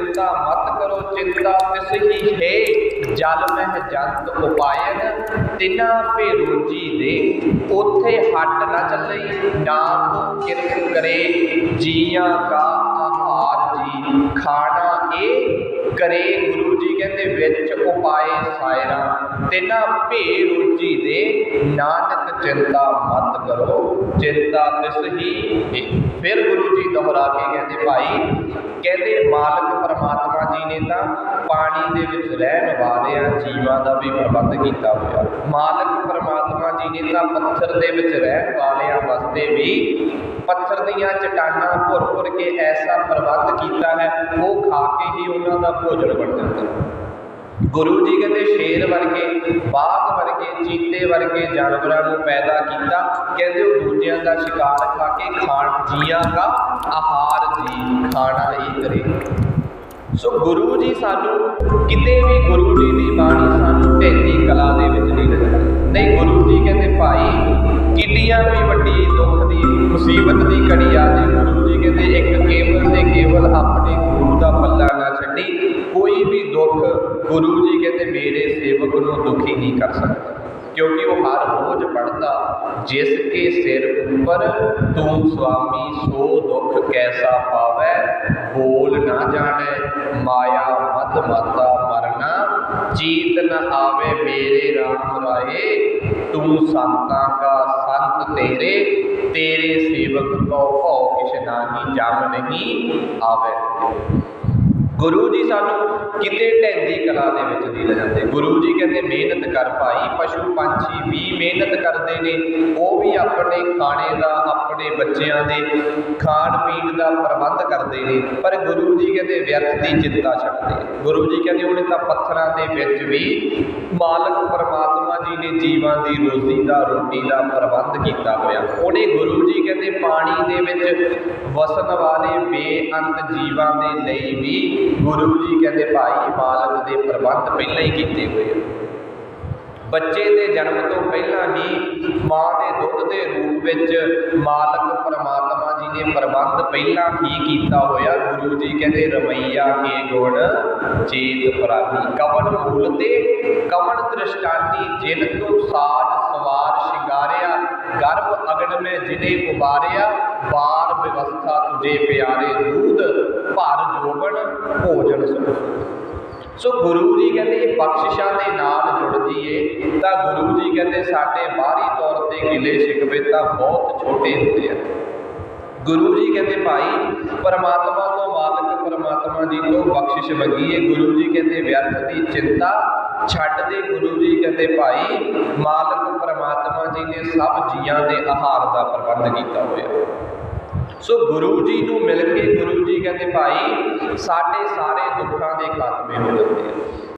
ਚਿੰਤਾ ਮਤ ਕਰੋ, ਚਿੰਤਾ ਤਿਸ ਹੀ ਹੈ। ਜਲ ਮਹਿ ਜੰਤ ਉਪਾਇਨ, ਤਿਨਾ ਭੇ ਰੋਜੀ ਦੇ। ਉਥੇ ਹੱਟ ਨਾ ਚੱਲਈ ਨਾਮ ਕਿਰਤ ਕਰੇ। ਜੀਆਂ ਕਾ ਆਹਾਰ ਜੀ, ਖਾਣਾ ਇਹ ਕਰੇ ਗੁਰੂ ਜੀ ਕਹਿੰਦੇ ਵਿੱਚ ਉਪਾਏ ਸਾਇਰਾ, ਤਿਨਾ ਭੇ ਰੋਜੀ ਦੇ, ਨਾਨਕ ਚਿੰਤਾ ਮਤ ਕਰੋ, ਚਿੰਤਾ ਤਿਸ ਹੀ ਫਿਰ ਗੁਰੂ ਜੀ ਦੁਹਰਾ ਕੇ ਕਹਿੰਦੇ, ਭਾਈ, ਕਹਿੰਦੇ ਮਾਲਕ ਪਰਮਾਤਮਾ ਜੀ ਨੇ ਤਾਂ ਪਾਣੀ ਦੇ ਵਿੱਚ ਰਹਿਣ ਵਾਲਿਆਂ ਜੀਵਾਂ ਦਾ ਵੀ ਪ੍ਰਬੰਧ ਕੀਤਾ ਹੋਇਆ। ਮਾਲਕ ਪਰਮਾਤਮਾ ਜੀ ਪੱਥਰ ਦੇ ਵਿੱਚ ਰਹਿਣ ਵਾਲਿਆਂ ਵਾਸਤੇ ਵੀ ਪੱਥਰ ਦੀਆਂ ਚਟਾਨਾਂ ਭੁਰ ਭੁਰ ਕੇ ਐਸਾ ਪ੍ਰਬੰਧ ਕੀਤਾ ਹੈ, ਉਹ ਖਾ ਕੇ ਹੀ ਉਹਨਾਂ ਦਾ ਭੋਜਨ ਬਣ ਜਾਂਦਾ। ਹੈ ਗੁਰੂ ਜੀ ਕਹਿੰਦੇ, ਸ਼ੇਰ ਵਰਗੇ ਬਾਘ ਵਰਗੇ, ਚੀਤੇ ਵਰਗੇ ਜਾਨਵਰਾਂ ਨੂੰ ਪੈਦਾ ਕੀਤਾ। ਕਹਿੰਦੇ, ਉਹ ਦੂਜਿਆਂ ਦਾ ਸ਼ਿਕਾਰ ਖਾ ਕੇ ਖਾਣ ਜੀਆਂ ਦਾ ਆਹਾਰ ਜੀ ਖਾਣਾ ਹੀ ਕਰੇ ਸੋ ਗੁਰੂ ਜੀ ਸਾਨੂੰ ਕਿਤੇ ਵੀ ਗੁਰੂ ਜੀ ਦੀ ਬਾਣੀ ਸਾਨੂੰ ਢੇਤੀ ਕਲਾ ਦੇ ਵਿੱਚ ਨਹੀਂ ਲੱਗਦੀ ਨਹੀਂ, ਗੁਰੂ ਜੀ ਕਹਿੰਦੇ, ਭਾਈ ਕਿੰਨੀਆਂ ਵੀ ਵੱਡੀ ਦੁੱਖ ਦੀ, ਮੁਸੀਬਤ ਦੀ ਘੜੀ ਆ ਜੇ ਗੁਰੂ ਜੀ ਕਹਿੰਦੇ, ਇੱਕ ਕੇਵਲ ਤੇ ਕੇਵਲ ਆਪਣੇ ਗੁਰੂ ਦਾ ਪੱਲਾ ਨਾ ਛੱਡੀ। ਕੋਈ ਵੀ ਦੁੱਖ, ਗੁਰੂ ਜੀ ਕਹਿੰਦੇ, ਮੇਰੇ ਸੇਵਕ ਨੂੰ ਦੁਖੀ ਨਹੀਂ ਕਰ ਸਕਦਾ। ਕਿਉਂਕਿ ਉਹ ਹਰ ਰੋਜ਼ ਪੜਦਾ ਜਿਸ ਕੇ ਸਿਰ ਉੱਪਰ ਤੂੰ ਸੁਆਮੀ ਸੋ ਦੋ ਕੈਸਾ ਪਾਵੈ ਬੋਲ ਨਾ ਜਾਣੈ। ਮਾਇਆ ਮਤ ਮਾਤਾ ਮਰਨਾ। ਚੀਤ ਨ ਆਵੇ ਮੇਰੇ RAM ਰਾਏ। ਤੂੰ ਸੰਤਾਂ ਕਾ ਸੰਤ ਤੇਰੇ। ਤੇਰੇ ਸੇਵਕ ਕੋ ਭਉ ਕਿਛ ਨਾਹੀ ਜਮ ਨਹੀਂ ਆਵੇ। ਗੁਰੂ ਜੀ ਸਾਨੂੰ ਕਿਤੇ ਢੈਂਦੀ ਕਲਾ ਦੇ ਵਿੱਚ ਨਹੀਂ ਲੈ ਜਾਂਦੇ। ਗੁਰੂ ਜੀ ਕਹਿੰਦੇ, ਮਿਹਨਤ ਕਰ ਭਾਈ, ਪਸ਼ੂ ਪੰਛੀ ਵੀ ਮਿਹਨਤ ਕਰਦੇ ਨੇ। ਉਹ ਵੀ ਆਪਣੇ ਖਾਣੇ ਦਾ, ਆਪਣੇ ਬੱਚਿਆਂ ਦੇ ਖਾਣ ਪੀਣ ਦਾ ਪ੍ਰਬੰਧ ਕਰਦੇ ਨੇ। ਪਰ ਗੁਰੂ ਜੀ ਕਹਿੰਦੇ, ਵਿਅਰਥ ਦੀ ਚਿੰਤਾ ਛੱਡਦੇ ਗੁਰੂ ਜੀ ਕਹਿੰਦੇ, ਉਹਨੇ ਤਾਂ ਪੱਥਰਾਂ ਦੇ ਵਿੱਚ ਵੀ ਮਾਲਕ ਪਰਮਾਤਮਾ ਜੀ ਨੇ ਜੀਵਾਂ ਦੀ ਰੋਜ਼ੀ ਦਾ, ਰੋਟੀ ਦਾ ਪ੍ਰਬੰਧ ਕੀਤਾ ਹੋਇਆ। ਉਹਨੇ ਗੁਰੂ ਜੀ ਕਹਿੰਦੇ ਵਿੱਚ ਵਸਣ ਵਾਲੇ ਬੇਅੰਤ ਜੀਵਾਂ ਦੇ ਲਈ ਵੀ ਗੁਰੂ ਜੀ ਕਹਿੰਦੇ ਭਾਈ ਮਾਲਕ ਦੇ ਪ੍ਰਬੰਧ ਪਹਿਲਾਂ ਹੀ ਕੀਤੇ ਹੋਏ ਆ। ਬੱਚੇ ਦੇ ਜਨਮ ਤੋਂ ਪਹਿਲਾਂ ਹੀ ਮਾਂ ਦੇ ਦੁੱਧ ਦੇ ਰੂਪ ਵਿੱਚ ਮਾਲਕ ਪਰਮਾਤਮਾ ਪ੍ਰਬੰਧ ਪਹਿਲਾਂ ਹੀ ਕੀਤਾ ਹੋਇਆ। ਗੁਰੂ ਜੀ ਕਹਿੰਦੇ, ਰਮਈਆ ਕੇ ਗੁਣ ਚੇਤ ਪ੍ਰਾਨੀ। ਕਵਨ ਮੂਲ ਤੇ ਕਵਨ ਦ੍ਰਿਸ਼ਟਾਨੀ, ਜਿਨ ਤੂੰ ਸਾਜ ਸਵਾਰ ਸ਼ਿੰਗਾਰਿਆ, ਗਰਭ ਅਗਨ ਮੈਂ ਜਿਨੇ ਉਬਾਰਿਆ ਬਾਰ ਵਿਵਸਥਾ ਤੁਝੇ ਪਿਆਰੇ ਦੂਧ ਭਰ ਜੋਬਨ ਭੋਜਨ ਸੁਖ। ਸੋ ਗੁਰੂ ਜੀ ਕਹਿੰਦੇ, ਇਹ ਬਖਸ਼ਿਸ਼ਾਂ ਦੇ ਨਾਲ ਜੁੜ ਜੀਏ। ਤਾਂ ਗੁਰੂ ਜੀ ਕਹਿੰਦੇ, ਸਾਡੇ ਬਾਹਰੀ ਤੌਰ ਤੇ ਗਿਲੇ ਸ਼ਿਕਵੇ ਤਾਂ ਬਹੁਤ ਛੋਟੇ ਹੁੰਦੇ ਆ। ਗੁਰੂ ਜੀ ਕਹਿੰਦੇ, ਭਾਈ, ਪਰਮਾਤਮਾ ਤੋਂ ਮਾਲਕ ਪਰਮਾਤਮਾ ਜੀ ਤੋਂ ਬਖਸ਼ਿਸ਼ ਮੰਗੀਏ। ਗੁਰੂ ਜੀ ਕਹਿੰਦੇ, ਵਿਅਰਥ ਦੀ ਚਿੰਤਾ ਛੱਡ ਦੇ। ਗੁਰੂ ਜੀ ਕਹਿੰਦੇ, ਭਾਈ, ਮਾਲਕ ਪਰਮਾਤਮਾ ਜੀ ਨੇ ਸਭ ਜੀਆਂ ਦੇ ਆਹਾਰ ਦਾ ਪ੍ਰਬੰਧ ਕੀਤਾ ਹੋਇਆ ਸੋ ਗੁਰੂ ਜੀ ਨੂੰ ਮਿਲ ਕੇ ਗੁਰੂ ਜੀ ਕਹਿੰਦੇ, ਭਾਈ, ਸਾਡੇ ਸਾਰੇ ਦੁੱਖਾਂ ਦੇ ਖਾਤਮੇ ਹੋ ਜਾਂਦੇ ਆ।